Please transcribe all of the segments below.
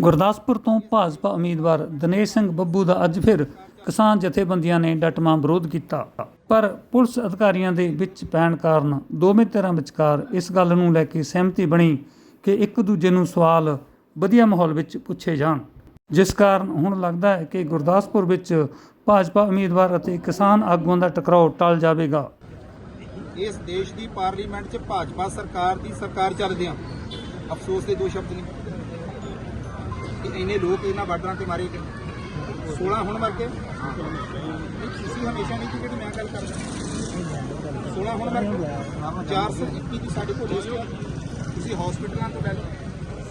ਗੁਰਦਾਸਪੁਰ ਤੋਂ ਭਾਜਪਾ ਉਮੀਦਵਾਰ ਦਿਨੇਸ਼ ਸਿੰਘ ਬੱਬੂ ਦਾ ਅੱਜ ਫਿਰ ਕਿਸਾਨ ਜਥੇਬੰਦੀਆਂ ਨੇ ਡਟਵਾਂ ਵਿਰੋਧ ਕੀਤਾ। ਪਰ ਪੁਲਿਸ ਅਧਿਕਾਰੀਆਂ ਦੇ ਵਿੱਚ ਪੈਣ ਕਾਰਨ ਦੋਵੇਂ ਧਿਰਾਂ ਵਿਚਕਾਰ ਇਸ ਗੱਲ ਨੂੰ ਲੈ ਕੇ ਸਹਿਮਤੀ ਬਣੀ ਕਿ ਇੱਕ ਦੂਜੇ ਨੂੰ ਸਵਾਲ ਵਧੀਆ ਮਾਹੌਲ ਵਿੱਚ ਪੁੱਛੇ ਜਾਣ। ਜਿਸ ਕਾਰਨ ਹੁਣ ਲੱਗਦਾ ਹੈ ਕਿ ਗੁਰਦਾਸਪੁਰ ਵਿੱਚ ਭਾਜਪਾ ਉਮੀਦਵਾਰ ਅਤੇ ਕਿਸਾਨ ਆਗੂਆਂ ਦਾ ਟਕਰਾਓ ਟਲ ਜਾਵੇਗਾ। ਇਸ ਦੇਸ਼ ਦੀ ਪਾਰਲੀਮੈਂਟ 'ਚ ਭਾਜਪਾ ਸਰਕਾਰ ਦੀ ਸਰਕਾਰ ਚੱਲਦਿਆਂ ਅਫਸੋਸ ਦੇ ਦੋ ਸ਼ਬਦ ਨੇ। ਕਿ ਇੰਨੇ ਲੋਕ ਇਹਨਾਂ ਬਾਰਡਰਾਂ ਤੇ ਮਾਰੇ ਗਏ। 16 ਹੁਣ ਮਰ ਗਏ। ਤੁਸੀਂ ਹਮੇਸ਼ਾ ਨਹੀਂ ਕਿ ਜਿਹੜੀ ਮੈਂ ਗੱਲ ਕਰਦਾ 16 ਹੁਣ ਮਰ ਗਏ। 421 ਦੀ ਸਾਡੇ ਕੋਲ ਲਿਸਟ ਹੈ ਤੁਸੀਂ ਹਸਪੀਟਲਾਂ ਤੋਂ ਲੈ ਲਓ।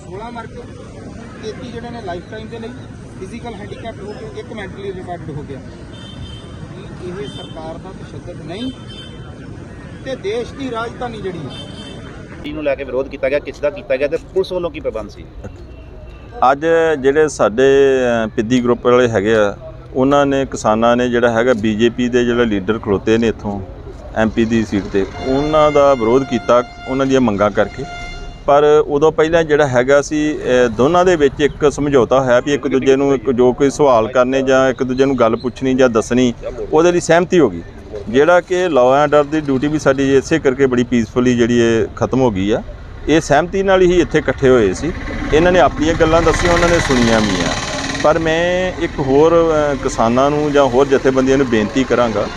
16 ਮਰ ਗਏ। 33 ਜਿਹੜੇ ਨੇ ਲਾਈਫ ਟਾਈਮ ਦੇ ਲਈ ਫਿਜ਼ੀਕਲ ਹੈਂਡੀਕੈਪ ਹੋ ਕੇ ਇੱਕ ਮੈਂਟਲੀ ਰਿਟਾਰਡ ਹੋ ਗਿਆ। ਇਹ ਸਰਕਾਰ ਦਾ ਤਸ਼ੱਦਦ ਨਹੀਂ? ਤੇ ਦੇਸ਼ ਦੀ ਰਾਜਧਾਨੀ ਜਿਹੜੀ ਹੈ। ਟੀ ਨੂੰ ਲੈ ਕੇ ਵਿਰੋਧ ਕੀਤਾ ਗਿਆ, ਕਿਸ ਦਾ ਕੀਤਾ ਗਿਆ ਤੇ ਪੁਲਿਸ ਵੱਲੋਂ ਕੀ ਪ੍ਰਬੰਧ ਸੀ? ਅੱਜ ਜਿਹੜੇ ਸਾਡੇ ਅ, ਪਿੱਦੀ ਗਰੁੱਪ ਵਾਲੇ ਹੈਗੇ ਆ ਉਹਨਾਂ ਨੇ ਕਿਸਾਨਾਂ ਨੇ ਜਿਹੜਾ ਹੈਗਾ ਬੀਜੇਪੀ ਦੇ ਜਿਹੜੇ ਲੀਡਰ ਖਲੋਤੇ ਨੇ ਇੱਥੋਂ ਐਮਪੀ ਦੀ ਸੀਟ ਤੇ ਉਹਨਾਂ ਦਾ ਵਿਰੋਧ ਕੀਤਾ ਉਹਨਾਂ ਦੀਆਂ ਮੰਗਾਂ ਕਰਕੇ। ਪਰ ਉਦੋਂ ਪਹਿਲਾਂ ਜਿਹੜਾ ਹੈਗਾ ਸੀ ਦੋਨਾਂ ਦੇ ਵਿੱਚ ਇੱਕ ਸਮਝੌਤਾ ਹੋਇਆ ਵੀ ਇੱਕ ਦੂਜੇ ਨੂੰ ਇੱਕ ਜੋ ਕੋਈ ਸਵਾਲ ਕਰਨੇ ਜਾਂ ਇੱਕ ਦੂਜੇ ਨੂੰ ਗੱਲ ਪੁੱਛਣੀ ਜਾਂ ਦੱਸਣੀ ਉਹਦੇ ਲਈ ਸਹਿਮਤੀ ਹੋ ਗਈ। ਜਿਹੜਾ ਕਿ ਲਾਅ ਐਂਡ ਆਰਡਰ ਦੀ ਡਿਊਟੀ ਵੀ ਸਾਡੀ ਇਸੇ ਕਰਕੇ ਬੜੀ ਪੀਸਫੁਲੀ ਜਿਹੜੀ ਇਹ ਖਤਮ ਹੋ ਗਈ ਆ। ਇਹ ਸਹਿਮਤੀ ਨਾਲ ਹੀ ਇੱਥੇ ਇਕੱਠੇ ਹੋਏ ਸੀ। ਇਹਨਾਂ ਨੇ ਆਪਣੀਆਂ ਗੱਲਾਂ ਦੱਸੀਆਂ ਉਹਨਾਂ ਨੇ ਸੁਣੀਆਂ ਵੀ ਆ। ਪਰ ਮੈਂ ਇੱਕ ਹੋਰ ਕਿਸਾਨਾਂ ਨੂੰ ਜਾਂ ਹੋਰ ਜਥੇਬੰਦੀਆਂ ਨੂੰ ਬੇਨਤੀ ਕਰਾਂਗਾ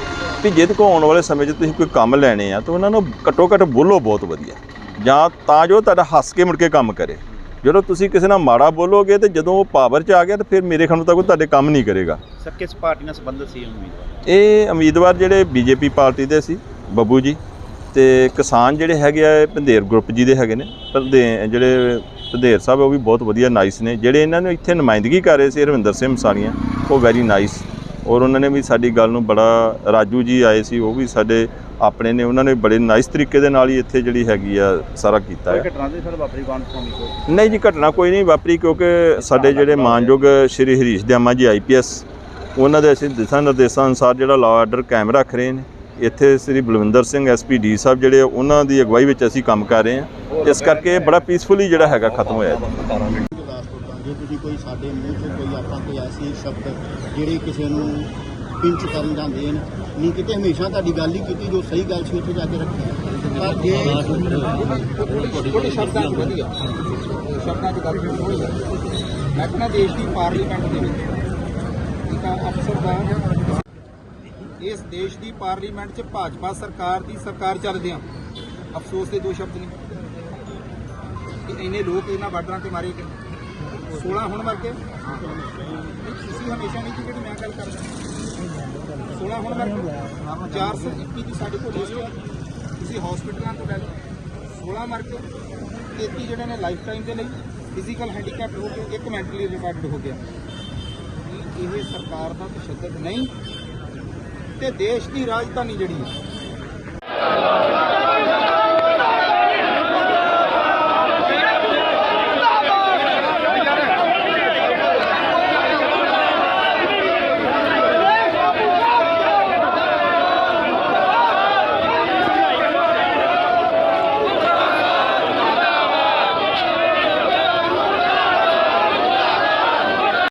ਕਿ ਜਿਹਦੇ ਕੋ ਆਉਣ ਵਾਲੇ ਸਮੇਂ 'ਚ ਤੁਸੀਂ ਕੋਈ ਕੰਮ ਲੈਣੇ ਆ ਤਾਂ ਉਹਨਾਂ ਨੂੰ ਘੱਟੋ ਘੱਟ ਬੋਲੋ ਬਹੁਤ ਵਧੀਆ। ਜਾਂ ਤਾਂ ਜੋ ਤੁਹਾਡਾ ਹੱਸ ਕੇ ਮੁੜ ਕੇ ਕੰਮ ਕਰੇ। ਜਦੋਂ ਤੁਸੀਂ ਕਿਸੇ ਨਾਲ ਮਾੜਾ ਬੋਲੋਗੇ ਤੇ ਜਦੋਂ ਉਹ ਪਾਵਰ 'ਚ ਆ ਗਿਆ ਤਾਂ ਫਿਰ ਮੇਰੇ ਖਿਆਲ ਨੂੰ ਤਾਂ ਕੋਈ ਤੁਹਾਡੇ ਕੰਮ ਨਹੀਂ ਕਰੇਗਾ। ਸਰ ਕਿਸ ਪਾਰਟੀ ਨਾਲ ਸੰਬੰਧਿਤ ਸੀ ਇਹ ਉਮੀਦਵਾਰ? ਇਹ ਉਮੀਦਵਾਰ ਜਿਹੜੇ ਬੀਜੇਪੀ ਪਾਰਟੀ ਦੇ ਸੀ ਬੱਬੂ ਜੀ। ਤੇ ਕਿਸਾਨ ਜਿਹੜੇ ਹੈਗੇ ਆ ਇਹ ਪੰਧੇਰ ਗਰੁੱਪ ਜੀ ਦੇ ਹੈਗੇ ਨੇ। ਜਿਹੜੇ ਪੰਧੇਰ ਸਾਹਿਬ ਉਹ ਵੀ ਬਹੁਤ ਵਧੀਆ ਨਾਈਸ ਨੇ। ਜਿਹੜੇ ਇਹਨਾਂ ਨੂੰ ਇੱਥੇ ਨੁਮਾਇੰਦਗੀ ਕਰ ਰਹੇ ਸੀ ਰਵਿੰਦਰ ਸਿੰਘ ਮਸਾਣੀਆਂ ਉਹ ਵੈਰੀ ਨਾਈਸ ਔਰ ਉਹਨਾਂ ਨੇ ਵੀ ਸਾਡੀ ਗੱਲ ਨੂੰ ਬੜਾ ਰਾਜੂ ਜੀ ਆਏ ਸੀ ਉਹ ਵੀ ਸਾਡੇ ਆਪਣੇ ਨੇ ਉਹਨਾਂ ਨੇ ਬੜੇ ਨਾਈਸ ਤਰੀਕੇ ਦੇ ਨਾਲ ਹੀ ਇੱਥੇ ਜਿਹੜੀ ਹੈਗੀ ਆ ਸਾਰਾ ਕੀਤਾ ਹੈ ਘਟਨਾ ਦੇ ਸਰ ਵਾਪਰੀ ਕੌਣ ਕੋ ਨਹੀਂ ਜੀ ਘਟਨਾ ਕੋਈ ਨਹੀਂ ਵਾਪਰੀ ਕਿਉਂਕਿ ਸਾਡੇ ਜਿਹੜੇ ਮਾਨਯੋਗ ਸ਼੍ਰੀ ਹਰੀਸ਼ ਦਿਆਮਾ ਜੀ ਆਈਪੀਐਸ ਉਹਨਾਂ ਦੇ ਅਸੀਂ ਦਿਸ਼ਾ ਨਿਰਦੇਸ਼ਾਂ ਅਨੁਸਾਰ ਜਿਹੜਾ ਲਾਅ ਆਰਡਰ ਕਾਇਮ ਰੱਖ ਰਹੇ ਨੇ। ਇੱਥੇ ਸ੍ਰੀ ਬਲਵਿੰਦਰ ਸਿੰਘ ਐਸਪੀਡੀ ਸਾਹਿਬ ਜਿਹੜੇ ਉਹਨਾਂ ਦੀ ਅਗਵਾਈ ਵਿੱਚ ਅਸੀਂ ਕੰਮ ਕਰ ਰਹੇ ਹਾਂ। ਇਸ ਕਰਕੇ ਬੜਾ ਪੀਸਫੁਲੀ ਜਿਹੜਾ ਹੈਗਾ ਖਤਮ ਹੋਇਆ ਜੀ। ਜੇ ਤੁਸੀਂ ਕੋਈ ਸਾਡੇ ਮੂੰਹ ਤੋਂ ਕੋਈ ਆਪਾਂ ਕੋਈ ਐਸੀ ਸ਼ਬਦ ਜਿਹੜੇ ਕਿਸੇ ਨੂੰ ਪਿੰਚ ਕਰਨ ਜਾਂਦੇ ਨੇ ਨਹੀਂ, ਕਿਤੇ ਹਮੇਸ਼ਾ ਤੁਹਾਡੀ ਗੱਲ ਹੀ ਕੀਤੀ ਜੋ ਸਹੀ ਗੱਲ ਸੀ, ਉੱਥੇ ਜਾ ਕੇ ਰੱਖੀ। ਪਰ ਜੇ ਥੋੜੇ ਸ਼ਬਦਾਂ 'ਚ ਵਧੀਆ ਸ਼ਬਦਾਂ 'ਚ ਗੱਲ ਹੋਈ ਮੈਂ ਕਹਿੰਦਾ ਦੇਸ਼ ਦੀ ਪਾਰਲੀਮੈਂਟ ਦੇ ਵਿੱਚ ਇੱਕ ਅਫਸਰ ਦਾ ਇਸ ਦੇਸ਼ ਦੀ ਪਾਰਲੀਮੈਂਟ 'ਚ ਭਾਜਪਾ ਸਰਕਾਰ ਦੀ ਸਰਕਾਰ ਚੱਲਦੇ ਚੱਲਦਿਆਂ ਅਫਸੋਸ ਦੇ ਦੋ ਸ਼ਬਦ ਨੇ। ਕਿ ਇੰਨੇ ਲੋਕ ਇਹਨਾਂ ਬਾਰਡਰਾਂ ਤੇ ਮਾਰੇ ਗਏ। 16 ਹੁਣ ਮਰ ਗਏ। ਤੁਸੀਂ ਹਮੇਸ਼ਾ ਨਹੀਂ ਕਿ ਜਿਹੜੀ ਮੈਂ ਗੱਲ ਕਰਦਾ। 16 ਹੁਣ ਮਰ ਗਏ। 421 ਦੀ ਸਾਡੇ ਕੋਲ ਲਿਸਟ ਹੈ। ਤੁਸੀਂ ਹਸਪੀਟਲਾਂ ਤੋਂ ਲੈ ਲਓ। 16 ਮਰ ਗਏ। 33 ਜਿਹੜੇ ਨੇ ਲਾਈਫ ਟਾਈਮ ਦੇ ਲਈ ਫਿਜ਼ੀਕਲ ਹੈਂਡੀਕੈਪ ਹੋ ਕੇ ਇੱਕ ਮੈਂਟਲੀ ਰਿਟਾਰਡ ਹੋ ਗਿਆ। ਇਹ ਸਰਕਾਰ ਦਾ ਤਸ਼ੱਦਦ ਨਹੀਂ। ਤੇ ਦੇਸ਼ ਦੀ ਰਾਜਧਾਨੀ ਜਿਹੜੀ ਹੈ।